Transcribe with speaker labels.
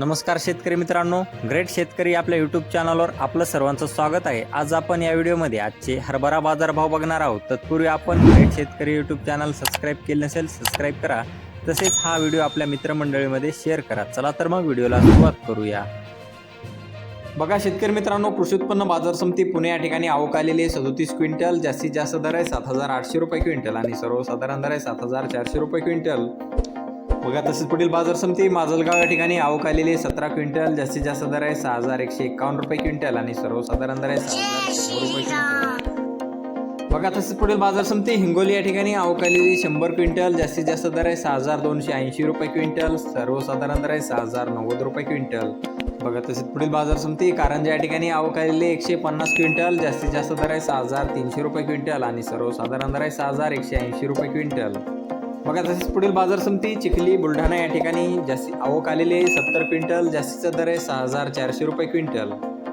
Speaker 1: नमस्कार शेतकरी मित्रांनो ग्रेट शेतकरी आपल्या यूट्यूब चॅनलवर आपलं सर्वांचं स्वागत आहे. आज आपण या व्हिडिओमध्ये आजचे हरभरा बाजारभाव बघणार आहोत. तत्पूर्वी आपण ग्रेट शेतकरी यूट्यूब चॅनल सबस्क्राईब केले नसेल सबस्क्राईब करा. तसेच हा व्हिडिओ आपल्या मित्रमंडळीमध्ये शेअर करा. चला तर मग व्हिडिओला सुरुवात करूया. बघा शेतकरी मित्रांनो कृषी उत्पन्न बाजार समिती पुणे या ठिकाणी आवक आलेली आहे. सदोतीस क्विंटल जास्तीत जास्त दर आहे सात हजार आठशे रुपये क्विंटल आणि सर्वसाधारण दर आहे सात हजार चारशे रुपये क्विंटल. बघा तसेच पुढील बाजार समिती माजलगाव या ठिकाणी आवक आलेली सतरा क्विंटल जास्तीत जास्त दर आहे. सहा हजार एकशे एकावन्न रुपये क्विंटल आणि सर्वसाधारण दर आहे सहा हजार शंभर रुपये क्विंटल. बघा तसेच पुढील बाजार समिती हिंगोली या ठिकाणी आवक आलेली शंभर क्विंटल जास्तीत जास्त दर आहे सहा हजार दोनशे ऐंशी रुपये क्विंटल सर्वसाधारण दर आहे सहा हजार नव्वद रुपये क्विंटल. बघा तसेच पुढील बाजार समिती कारंजा या ठिकाणी आवक आलेली एकशे पन्नास क्विंटल जास्तीत जास्त दर आहे सहा हजार तीनशे रुपये क्विंटल आणि सर्वसाधारण दर आहे सहा हजार एकशे ऐंशी रुपये क्विंटल. बघा तसेच पुढील बाजार समिती चिखली बुलढाणा या ठिकाणी जास्ती आवक आलेली आहे. सत्तर क्विंटल जास्तीचा दर आहे सहा हजार चारशे रुपये क्विंटल.